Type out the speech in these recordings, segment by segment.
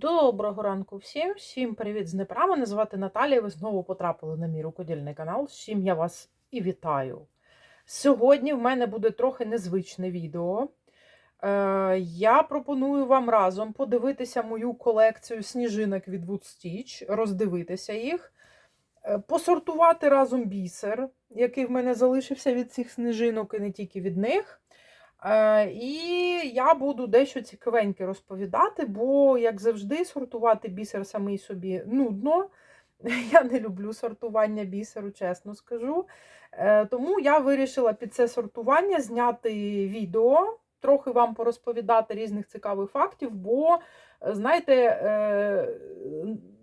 Доброго ранку всім, всім привіт з Дніпра. Мене звати Наталія. Ви знову потрапили на мій рукодільний канал. Чим я вас і вітаю. Сьогодні в мене буде трохи незвичне відео. Е, я пропоную вам разом подивитися мою колекцію сніжинок від Wood Stitch, роздивитися їх, е, посортувати разом бісер, який в мене залишився від цих сніжинок, і не тільки від них. Е, І я буду дещо цікавеньке розповідати, бо, як завжди, сортувати бісер самий собі нудно. Я не люблю сортування бісеру, чесно скажу. Е, Тому я вирішила під це сортування зняти відео, трохи вам порозповідати різних цікавих фактів, бо, знаєте, е,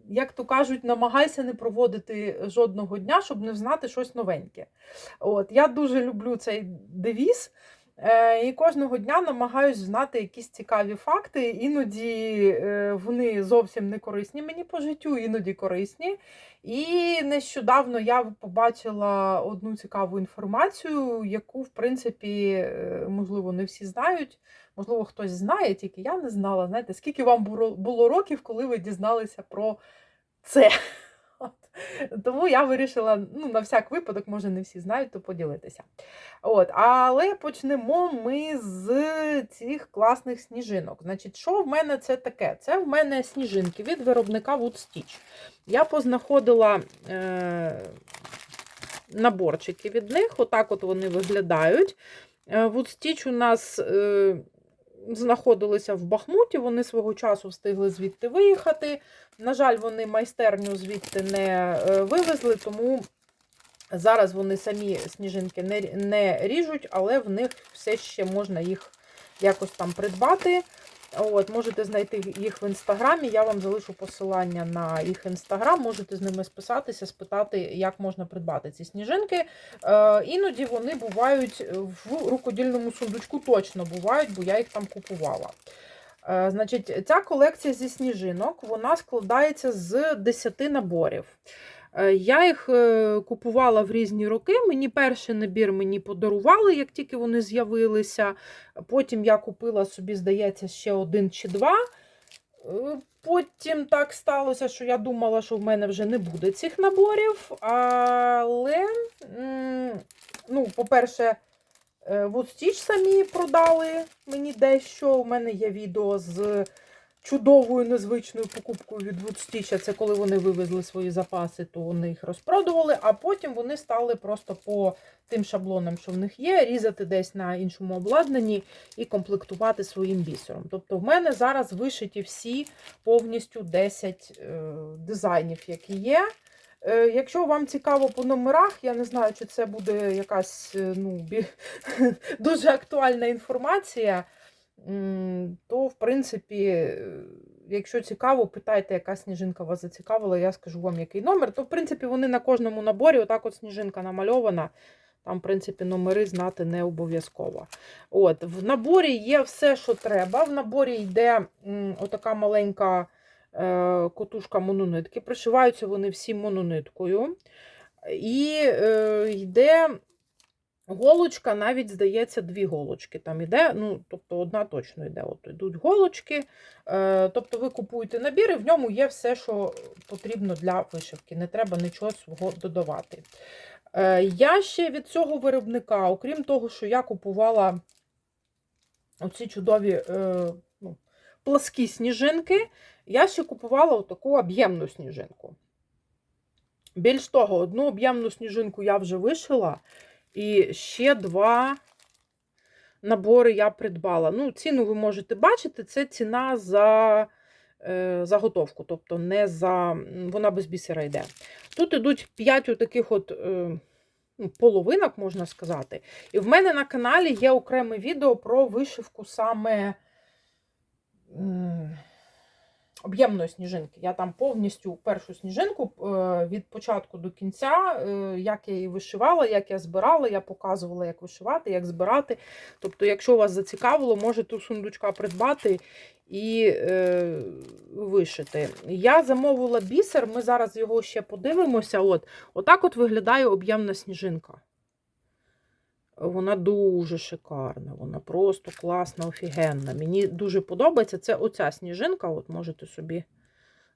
як то кажуть, намагайся не проводити жодного дня, щоб не знати щось новеньке. От, Я дуже люблю цей девіз. Е, І кожного дня намагаюсь знати якісь цікаві факти. Іноді е, вони зовсім не корисні мені по життю, іноді корисні. І нещодавно я побачила одну цікаву інформацію, яку, в принципі, е, можливо, не всі знають. Можливо, хтось знає, тільки я не знала. Знаєте, скільки вам було- було років, коли ви дізналися про це? От. Тому я вирішила, ну, на всяк випадок, може, не всі знають, то поділитися. От, але почнемо ми з цих класних сніжинок. Значить, що в мене це таке? Це в мене сніжинки від виробника Wood Stitch. Я познаходила е, наборчики від них, отак от вони виглядають. Е, у нас е, знаходилися в Бахмуті, вони свого часу встигли звідти виїхати. На жаль, вони майстерню звідти не е, вивезли, тому зараз вони самі сніжинки не, не ріжуть, але в них все ще можна їх якось там придбати. От, Можете знайти їх в інстаграмі. Я вам залишу посилання на їх інстаграм. Можете з ними списатися, спитати, як можна придбати ці сніжинки. Е, іноді вони бувають в рукодільному сундучку, точно бувають, бо я їх там купувала. Е, Значить, ця колекція зі сніжинок вона складається з 10 наборів. Е, Я їх е, купувала в різні роки. Мені перший набір мені подарували, як тільки вони з'явилися. Потім я купила собі, здається, ще один чи два. Е, Потім так сталося, що я думала, що в мене вже не буде цих наборів. Але, ну, по-перше, Wood самі продали мені дещо. У мене є відео з чудовою незвичною покупкою від Wood Це коли вони вивезли свої запаси, то вони їх розпродували, а потім вони стали просто по тим шаблонам, що в них є, різати десь на іншому обладнанні і комплектувати своїм бісером. Тобто, в мене зараз вишиті всі повністю 10 е, дизайнів, які є. Е, Якщо вам цікаво по номерах, я не знаю, чи це буде якась е, ну, дуже актуальна інформація, то, в принципі, е, якщо цікаво, питайте, яка сніжинка вас зацікавила, я скажу вам, який номер. То, в принципі, вони на кожному наборі, отак от сніжинка намальована. Там, в принципі, номери знати не обов'язково. От, В наборі є все, що треба. В наборі йде м, отака маленька е, котушка мононитки. Пришиваються вони всі монониткою. І е, йде голочка, навіть, здається, дві голочки там йде. Ну, тобто одна точно йде. От йдуть голочки. Е, тобто ви купуєте набір, і в ньому є все, що потрібно для вишивки. Не треба нічого свого додавати. Е, Я ще від цього виробника, окрім того, що я купувала оці чудові е, ну, пласкі сніжинки, я ще купувала таку об'ємну сніжинку. Більш того, одну об'ємну сніжинку я вже вишила, і ще два набори я придбала. Ну, ціну ви можете бачити, це ціна за е, заготовку, тобто не за, вона без бісера йде. Тут ідуть 5 таких от е, ну, половинок, можна сказати. І в мене на каналі є окреме відео про вишивку саме об'ємної сніжинки. Я там повністю першу сніжинку е, від початку до кінця, е, як я її вишивала, як я збирала, я показувала, як вишивати, як збирати. Тобто, якщо вас зацікавило, можете у сундучка придбати і е, вишити. Я замовила бісер, ми зараз його ще подивимося. От, Отак от виглядає об'ємна сніжинка. Вона дуже шикарна, вона просто класна, офігенна. Мені дуже подобається. Це оця сніжинка, от можете собі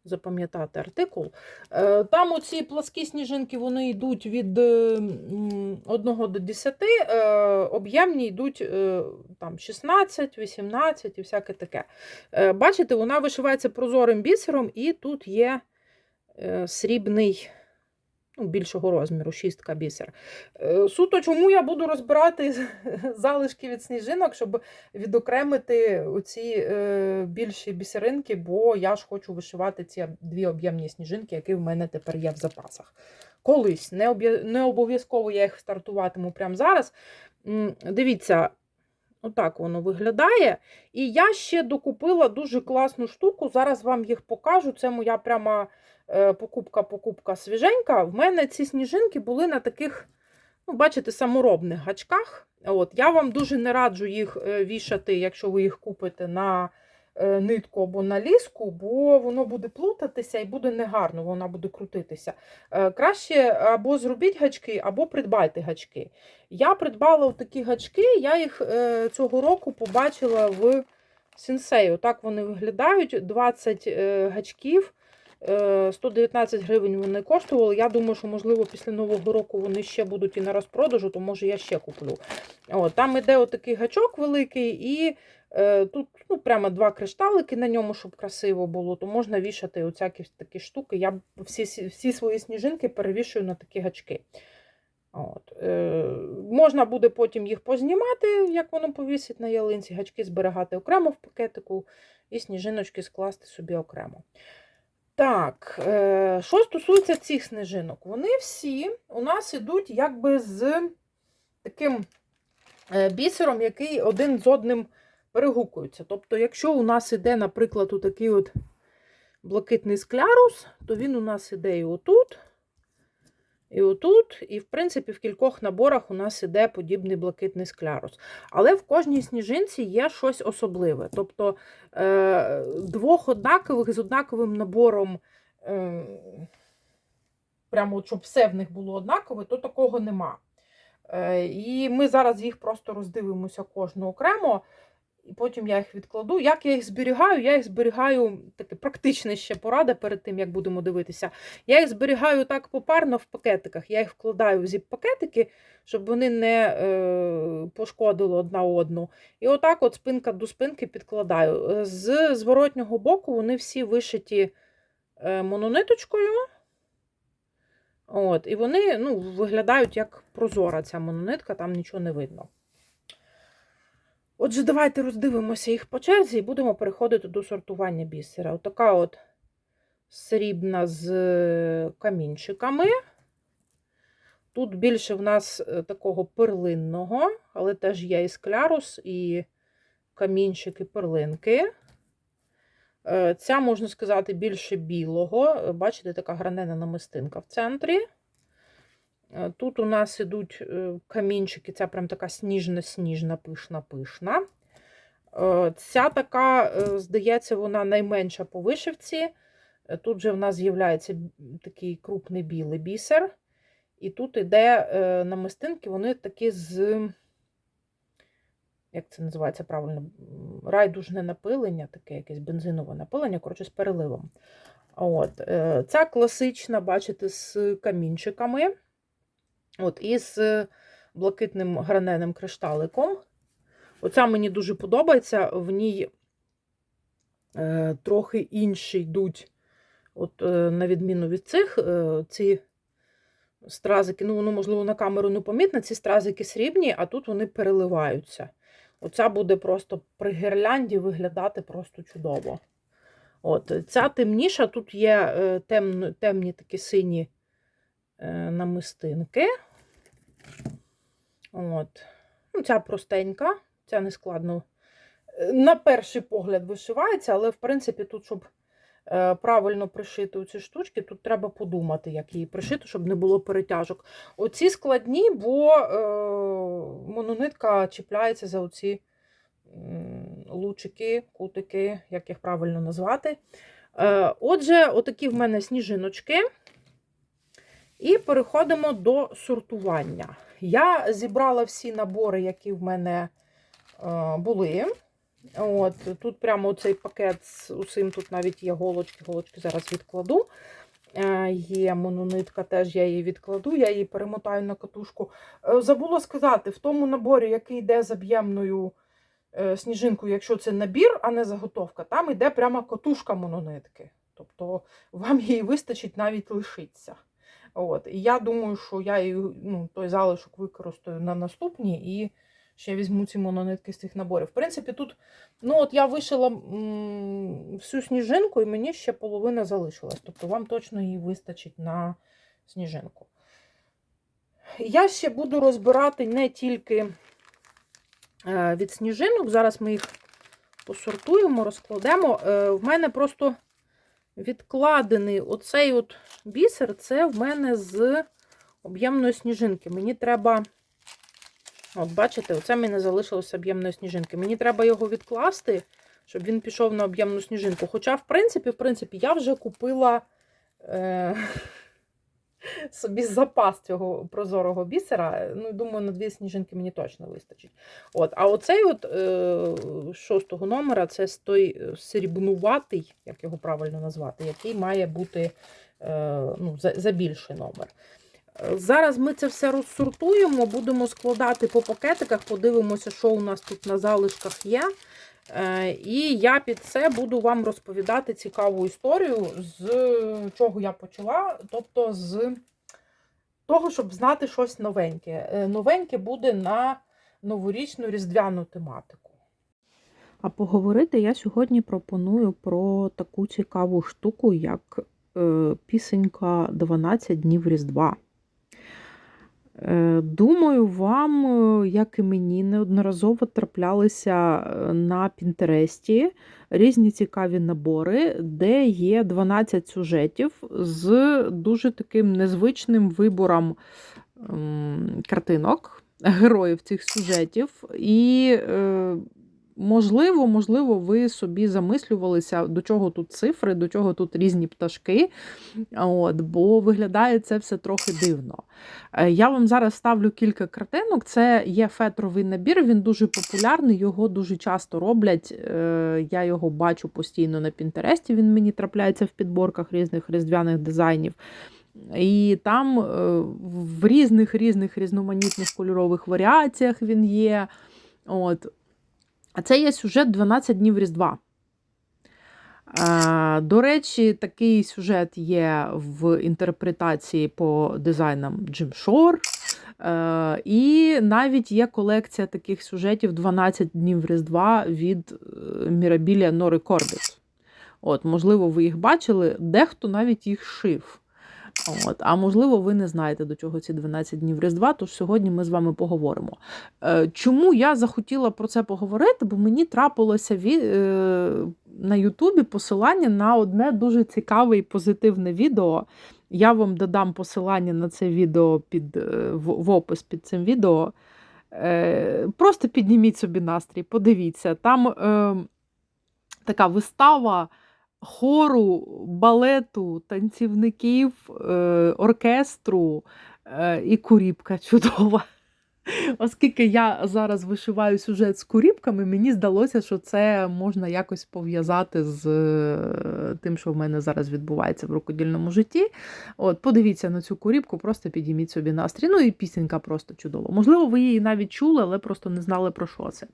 запам'ятати артикул. Е, Там оці пласкі сніжинки вони йдуть від 1 до 10, е, об'ємні йдуть е, там 16, 18 і всяке таке. Е, Бачите, вона вишивається прозорим бісером, і тут є е, срібний. Ну, більшого розміру, шістка бісер. Е, Суто, чому я буду розбирати залишки від сніжинок, щоб відокремити оці е, більші бісеринки, бо я ж хочу вишивати ці дві об'ємні сніжинки, які в мене тепер є в запасах. Колись, не, обов'язково я їх стартуватиму прямо зараз. Дивіться, отак воно виглядає. І я ще докупила дуже класну штуку. Зараз вам їх покажу. Це моя пряма е, покупка-покупка свіженька. В мене ці сніжинки були на таких, ну, бачите, саморобних гачках. От, Я вам дуже не раджу їх е, вішати, якщо ви їх купите на е, нитку або на ліску, бо воно буде плутатися і буде негарно, вона буде крутитися. Е, Краще або зробіть гачки, або придбайте гачки. Я придбала такі гачки, я їх е, цього року побачила в Сінсею. Так вони виглядають. 20 е, гачків. Е, 119 гривень вони коштували. Я думаю, що, можливо, після Нового року вони ще будуть і на розпродажу, то може я ще куплю. О, там іде отакий гачок великий, і е, тут ну, прямо два кришталики на ньому, щоб красиво було, то можна вішати оцякі такі штуки. Я всі, всі свої сніжинки перевішую на такі гачки. От. Е, можна буде потім їх познімати, як воно повісить на ялинці, гачки зберігати окремо в пакетику, і сніжиночки скласти собі окремо. Так, е, що стосується цих сніжинок, вони всі у нас ідуть якби з таким е, бісером, який один з одним перегукується. Тобто, якщо у нас іде, наприклад, такий от блакитний склярус, то він у нас іде і отут, і отут, і, в принципі, в кількох наборах у нас іде подібний блакитний склярус. Але в кожній сніжинці є щось особливе. Тобто е, двох однакових з однаковим набором, е, прямо щоб все в них було однакове, то такого нема. Е, і ми зараз їх просто роздивимося кожну окремо. І потім я їх відкладу. Як я їх зберігаю? Я їх зберігаю, таке практична ще порада перед тим, як будемо дивитися. Я їх зберігаю так попарно в пакетиках. Я їх вкладаю в зіп-пакетики, щоб вони не е, пошкодили одна одну. І отак от спинка до спинки підкладаю. З зворотнього боку вони всі вишиті е, монониточкою. От, І вони ну, виглядають як прозора ця мононитка, там нічого не видно. Отже, давайте роздивимося їх по черзі і будемо переходити до сортування бісера. Отака от срібна з камінчиками. Тут більше в нас е, такого перлинного, але теж є і склярус, і камінчики, перлинки. Е, Ця, можна сказати, більше білого. Е, Бачите, така гранена намистинка в центрі. Е, Тут у нас ідуть е, камінчики, ця прям така сніжна-сніжна, пишна-пишна. Ця така, е, здається, вона найменша по вишивці. Тут же в нас з'являється такий крупний білий бісер. І тут іде намистинки, вони такі з, як це називається правильно, райдужне напилення, таке якесь бензинове напилення, коротше, з переливом. От, Ця класична, бачите, з камінчиками. От, і з блакитним граненим кришталиком. Оця мені дуже подобається. В ній е, трохи інші йдуть, от, е, на відміну від цих, е, ці стразики, ну, воно, можливо, на камеру не помітно, ці стразики срібні, а тут вони переливаються. Оця буде просто при гірлянді виглядати просто чудово. От, Ця темніша, тут є е, темно, темні такі сині е, намистинки. От. Ну, ця простенька, ця не складно. е, На перший погляд вишивається, але в принципі тут, щоб е, правильно пришити ці штучки, тут треба подумати, як її пришити, щоб не було перетяжок. Оці складні, бо е, мононитка чіпляється за оці лучики, кутики, як їх правильно назвати. Е, отже, отакі в мене сніжиночки. І переходимо до сортування. Я зібрала всі набори, які в мене е, були. От, Тут прямо цей пакет з усім, тут навіть є голочки, голочки зараз відкладу. Е, Є мононитка, теж я її відкладу, я її перемотаю на катушку. Е, Забула сказати, в тому наборі, який йде з об'ємною сніжинкою, якщо це набір, а не заготовка, там йде прямо катушка мононитки. Тобто вам її вистачить навіть лишиться. От. І я думаю, що я її, ну, той залишок використаю на наступні і ще візьму ці мононитки з цих наборів. В принципі, тут ну, от я вишила м, всю сніжинку, і мені ще половина залишилась. Тобто вам точно її вистачить на сніжинку. Я ще буду розбирати не тільки е, від сніжинок. Зараз ми їх посортуємо, розкладемо. Е, В мене просто відкладений оцей от бісер, це в мене з об'ємної сніжинки. Мені треба, от бачите, оце мені мене залишилось об'ємної сніжинки. Мені треба його відкласти, щоб він пішов на об'ємну сніжинку. Хоча, в принципі, в принципі, я вже купила е, собі запас цього прозорого бісера. Ну, думаю, на дві сніжинки мені точно вистачить. От, а оцей от е, шостого номера це той е, срібнуватий, як його правильно назвати, який має бути е, ну, за, за більший номер. Зараз ми це все розсортуємо, будемо складати по пакетиках, подивимося, що у нас тут на залишках є. Е, І я під це буду вам розповідати цікаву історію, з чого я почала, тобто з того, щоб знати щось новеньке. Е, Новеньке буде на новорічну різдвяну тематику. А поговорити я сьогодні пропоную про таку цікаву штуку, як е, пісенька 12 днів Різдва. Е, Думаю, вам, е, як і мені, неодноразово траплялися е, на Пінтересті різні цікаві набори, де є 12 сюжетів з дуже таким незвичним вибором картинок, героїв цих сюжетів. І Можливо, можливо, ви собі замислювалися, до чого тут цифри, до чого тут різні пташки. От, бо виглядає це все трохи дивно. Е, Я вам зараз ставлю кілька картинок. Це є фетровий набір, він дуже популярний, його дуже часто роблять. Е, Я його бачу постійно на Пінтересті. Він мені трапляється в підборках різних різдвяних дизайнів. І там е, в різних різних різноманітних кольорових варіаціях він є. От. А це є сюжет 12 днів Різдва. До речі, такий сюжет є в інтерпретації по дизайнам Джим Шор. Е, І навіть є колекція таких сюжетів 12 днів Різдва від Мірабілія No Recorded. От, Можливо, ви їх бачили, дехто навіть їх шив. От, А можливо, ви не знаєте, до чого ці 12 днів Різдва, тож сьогодні ми з вами поговоримо. Е, Чому я захотіла про це поговорити? Бо мені трапилося ві... е, на Ютубі посилання на одне дуже цікаве і позитивне відео. Я вам додам посилання на це відео під, е, в, опис під цим відео. Просто підніміть собі настрій, подивіться. Там е, така вистава хору, балету, танцівників, е, оркестру е, і куріпка чудова. Оскільки я зараз вишиваю сюжет з куріпками, мені здалося, що це можна якось пов'язати з е, тим, що в мене зараз відбувається в рукодільному житті. От, Подивіться на цю куріпку, просто підійміть собі настрій. Ну і пісенька просто чудова. Можливо, ви її навіть чули, але просто не знали про що це.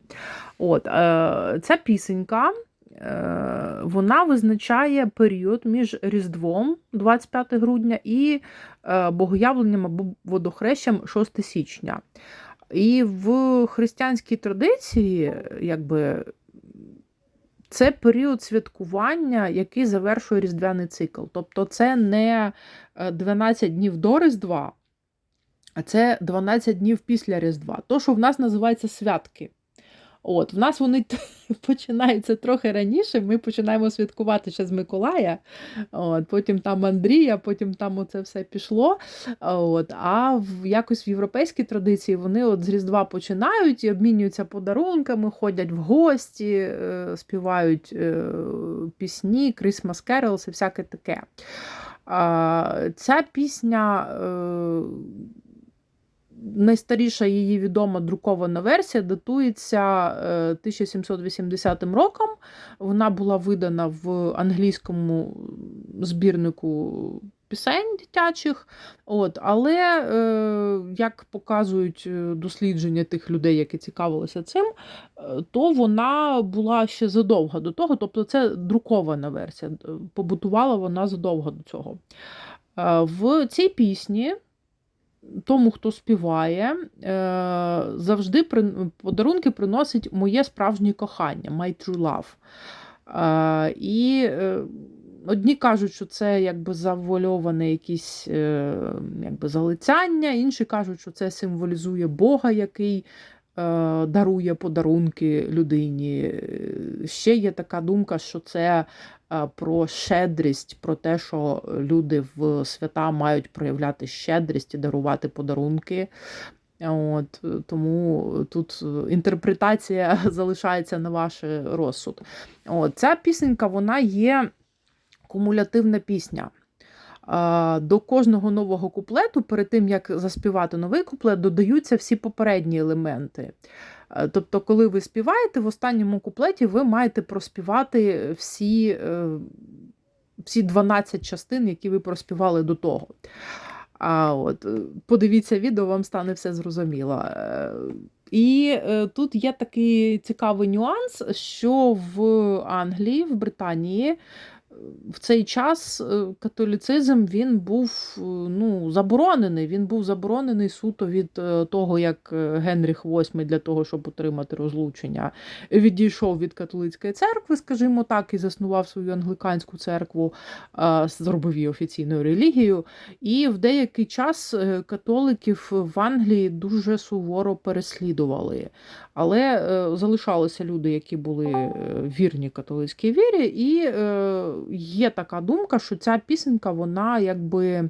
От, е, Ця пісенька. Е, Вона визначає період між Різдвом 25 грудня і е, богоявленням або водохрещем 6 січня. І в християнській традиції, якби. Це період святкування, який завершує різдвяний цикл. Тобто це не 12 днів до Різдва, а це 12 днів після Різдва. То, що в нас називається святки. От, В нас вони починаються трохи раніше. Ми починаємо святкувати ще з Миколая, от, потім там Андрія, потім там оце все пішло. От, А в якось в європейській традиції вони от з Різдва починають і обмінюються подарунками, ходять в гості, е, співають е, пісні, Christmas Carols і всяке таке. Ця пісня, е, найстаріша її відома друкована версія, датується е, 1780 роком. Вона була видана в англійському збірнику пісень дитячих. От, але, е, як показують е, дослідження тих людей, які цікавилися цим, е, то вона була ще задовго до того, тобто це друкована версія. Побутувала вона задовго до цього. Е, В цій пісні тому, хто співає, е, завжди подарунки приносить моє справжнє кохання, my true love. Е, І е, одні кажуть, що це якби завуальоване якісь якби залицяння, інші кажуть, що це символізує Бога, який дарує подарунки людині. Ще є така думка, що це про щедрість, про те, що люди в свята мають проявляти щедрість і дарувати подарунки. От, е, тому тут е, інтерпретація залишається на ваш розсуд. От, ця пісенька вона є кумулятивна пісня. До кожного нового куплету, перед тим як заспівати новий куплет, додаються всі попередні елементи. Е, Тобто, коли ви співаєте, в останньому куплеті ви маєте проспівати всі, е, всі 12 частин, які ви проспівали до того. А от, е, подивіться відео, вам стане все зрозуміло. І тут є такий цікавий нюанс, що в Англії, в Британії в цей час е, католіцизм він був е, ну, заборонений. Він був заборонений суто від е, того, як Генріх VIII для того, щоб отримати розлучення, відійшов від католицької церкви, скажімо так, і заснував свою англіканську церкву, зробив її офіційною релігією. І в деякий час католиків в Англії дуже суворо переслідували. Але залишалися люди, які були вірні католицькій вірі, і є така думка, що ця пісенька, вона якби. е,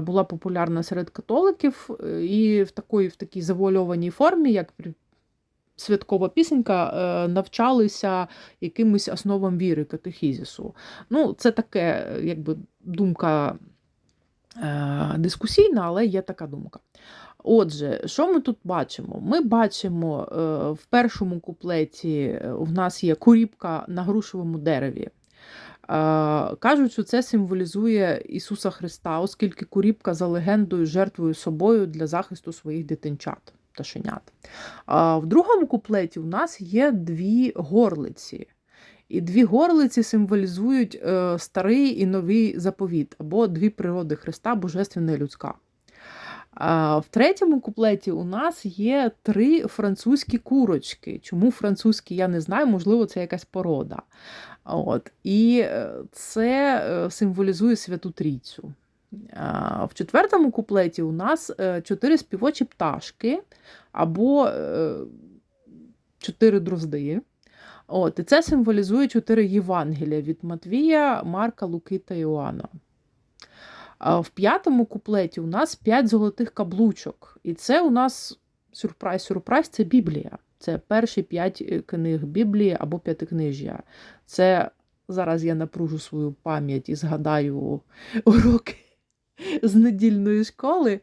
Була популярна серед католиків е, і в такій, в такій завуальованій формі, як святкова пісенька, е, навчалися якимось основам віри катехізісу. Ну, це таке, якби думка дискусійна, але є така думка. Отже, що ми тут бачимо? Ми бачимо в першому куплеті в нас є куріпка на грушевому дереві. Е, Кажуть, що це символізує Ісуса Христа, оскільки куріпка за легендою жертвує собою для захисту своїх дитинчат пташенят. А в другому куплеті у нас є дві горлиці. І дві горлиці символізують е, старий і новий заповіт, або дві природи Христа, божественна і людська. А в третьому куплеті у нас є три французькі курочки. Чому французькі, я не знаю, можливо, це якась порода. От. І е, це е, символізує Святу Трійцю. В четвертому куплеті у нас е, чотири співочі пташки або чотири дрозди. От, і це символізує чотири Євангелія від Матвія, Марка, Луки та Іоанна. В п'ятому куплеті у нас п'ять золотих каблучок. І це у нас сюрприз-сюрприз, це Біблія. Це перші п'ять е, книг Біблії або п'ятикнижжя. Це зараз я напружу свою пам'ять і згадаю уроки з недільної школи.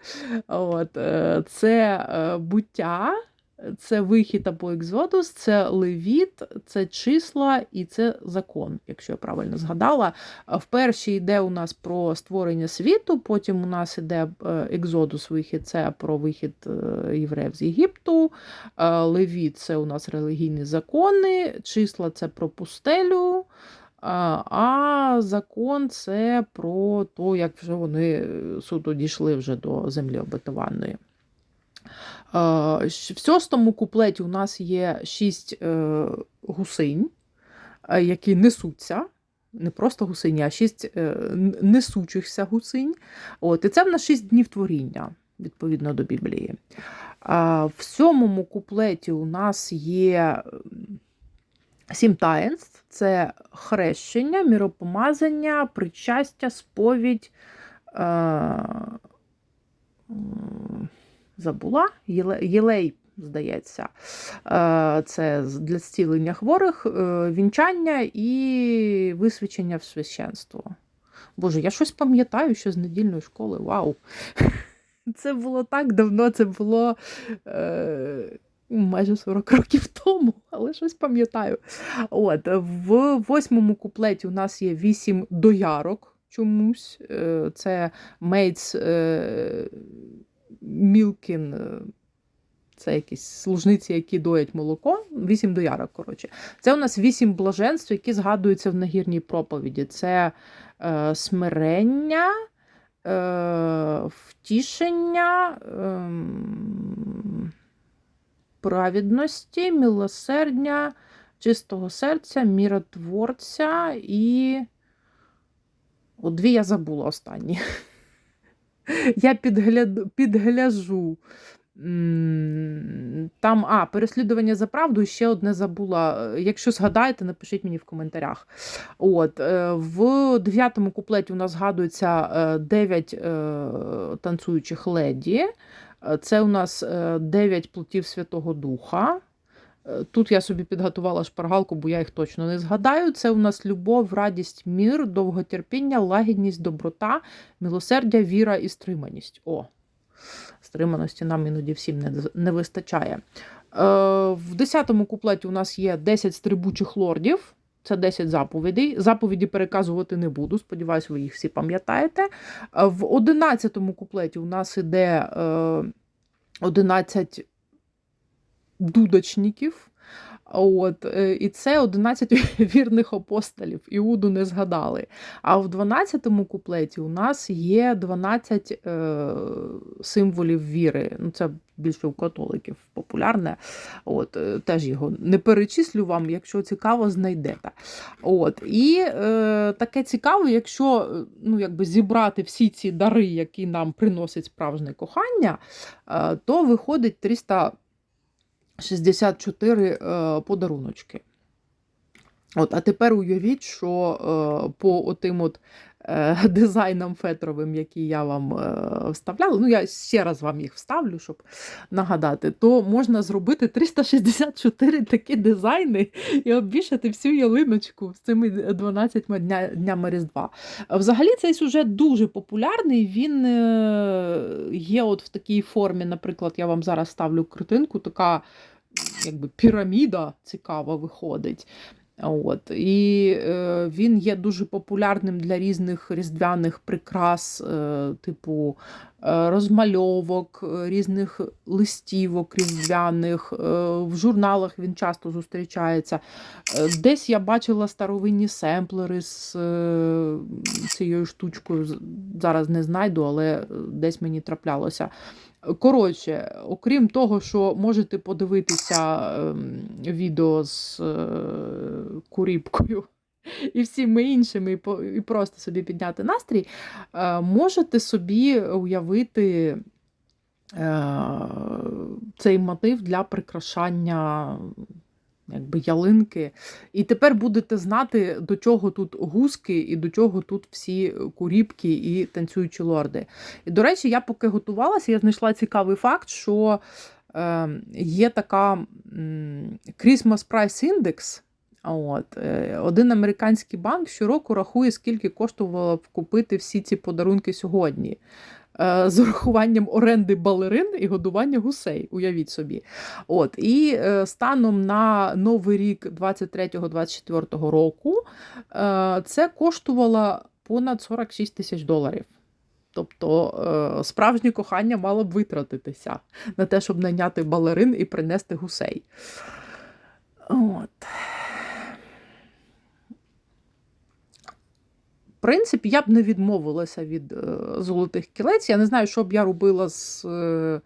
От, е, це е, буття, це вихід або екзодус, це левіт, це числа і це закон, якщо я правильно згадала. В першій йде у нас про створення світу, потім у нас йде е, екзодус, вихід, це про вихід е, євреїв з Єгипту. Левіт це у нас релігійні закони, числа це про пустелю. А а закон це про те, як вже вони е, суто дійшли вже до землі обетованої. Е, В шостому куплеті у нас є шість е, гусинь, е, які несуться. Не просто гусині, а шість несучихся гусинь. От, і це в нас шість днів творіння, відповідно до Біблії. В сьомому куплеті у нас є сім таїнств: це хрещення, міропомазання, причастя, сповідь. Забула, Єлей, здається, Е, це для зцілення хворих, е, вінчання і висвячення в священство. Боже, я щось пам'ятаю ще з недільної школи. Вау! Це було так давно, це було е, майже 40 років тому, але щось пам'ятаю. От, в восьмому куплеті у нас є вісім доярок чомусь. Е, Це Мейтс е, Мілкін. е, Це якісь служниці, які доять молоко. Вісім доярок, коротше. Це у нас вісім блаженств, які згадуються в нагірній проповіді. Це е, смирення, е, втішення, ем, праведності, милосердя, чистого серця, міротворця і. От дві я забула останні. Я підгляду, підгляжу. Там, а, переслідування за правду, ще одне забула. Е, Якщо згадаєте, напишіть мені в коментарях. От, е, в дев'ятому куплеті у нас згадується е, дев'ять е, танцюючих леді. Е, Це у нас е, дев'ять плотів Святого Духа. Е, Тут я собі підготувала шпаргалку, бо я їх точно не згадаю. Це у нас любов, радість, мір, довготерпіння, лагідність, доброта, милосердя, віра і стриманість. О, стриманості нам іноді всім не, не вистачає. Е, в 10-му куплеті у нас є 10 стрибучих лордів. Це 10 заповідей. Заповіді переказувати не буду. Сподіваюсь, ви їх всі пам'ятаєте. Е, В 11-му куплеті у нас іде е, 11 дудочників. От, е, і це 11 вірних апостолів. Іуду не згадали. А в 12-му куплеті у нас є 12 е, символів віри. Ну, це більше у католиків популярне. От, е, теж його не перечислю вам, якщо цікаво, знайдете. От, і е, таке цікаво, якщо е, ну, якби зібрати всі ці дари, які нам приносить справжнє кохання, е, то виходить 300. 64 е, подаруночки. От, а тепер уявіть, що е, по отим от е, дизайнам фетровим, які я вам вставляла, ну я ще раз вам їх вставлю, щоб нагадати, то можна зробити 364 такі дизайни і обвішати всю ялиночку з цими 12 дня, днями Різдва. Взагалі цей сюжет дуже популярний. Він є от в такій формі, наприклад, я вам зараз ставлю картинку, така якби піраміда цікава виходить. От. І е, він є дуже популярним для різних різдвяних прикрас, е, типу е, розмальовок, е, різних листівок різдвяних. Е, в журналах він часто зустрічається. Е, десь я бачила старовинні семплери з е, цією штучкою. Зараз не знайду, але десь мені траплялося. Коротше, окрім того, що можете подивитися ем, відео з е, куріпкою і всіми іншими, і, просто собі підняти настрій, е, можете собі уявити е, цей мотив для прикрашання якби, ялинки. І тепер будете знати, до чого тут гуски і до чого тут всі куріпки і танцюючі лорди. І, до речі, я поки готувалася, я знайшла цікавий факт, що е, є така Christmas Price Index. От, е, один американський банк щороку рахує, скільки коштувало б купити всі ці подарунки сьогодні. Е, З урахуванням оренди балерин і годування гусей, уявіть собі. От, і е, станом на новий рік 23-24 року е, це коштувало понад 46 тисяч доларів. Тобто справжнє кохання мало б витратитися на те, щоб найняти балерин і принести гусей. От. Принципі, я б не відмовилася від е, золотих кілець. Я не знаю, що б я робила з е,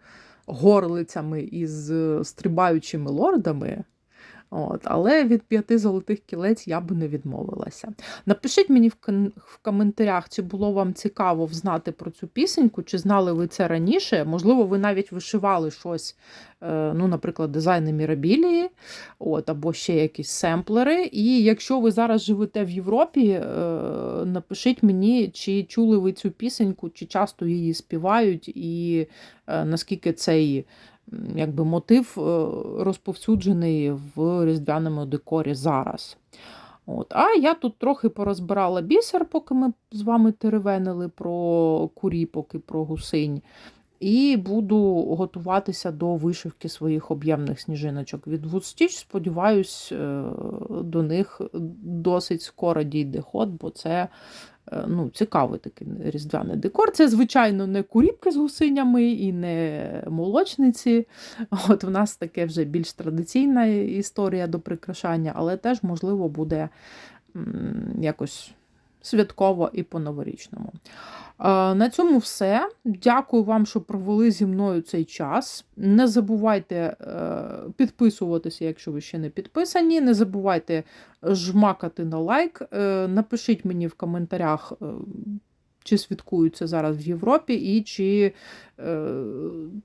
горлицями і з стрибаючими лордами. От, але від п'яти золотих кілець я б не відмовилася. Напишіть мені в, коментарях, чи було вам цікаво взнати про цю пісеньку, чи знали ви це раніше. Можливо, ви навіть вишивали щось, е, ну, наприклад, дизайни мірабілії, от, або ще якісь семплери. І якщо ви зараз живете в Європі, е, напишіть мені, чи чули ви цю пісеньку, чи часто її співають, і е, наскільки цей якби, мотив е, розповсюджений в різдвяному декорі зараз. От. А я тут трохи порозбирала бісер, поки ми з вами теревенили про куріпок і про гусинь. І буду готуватися до вишивки своїх об'ємних сніжиночок від Woodstitch. Сподіваюсь, е, до них досить скоро дійде ход, бо це ну, цікавий такий різдвяний декор. Це, звичайно, не куріпки з гусинями і не молочниці. От в нас таке вже більш традиційна історія до прикрашання, але теж, можливо, буде якось святково і по-новорічному. Е, На цьому все. Дякую вам, що провели зі мною цей час. Не забувайте е, підписуватися, якщо ви ще не підписані. Не забувайте жмакати на лайк. Е, Напишіть мені в коментарях, чи святкуються зараз в Європі, і чи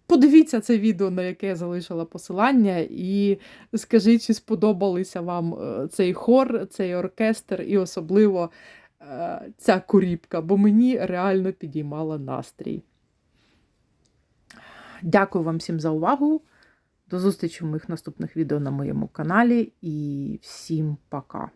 подивіться це відео, на яке я залишила посилання, і скажіть, чи сподобалися вам цей хор, цей оркестр, і особливо ця куріпка, бо мені реально підіймала настрій. Дякую вам всім за увагу. До зустрічі в моїх наступних відео на моєму каналі і всім пока!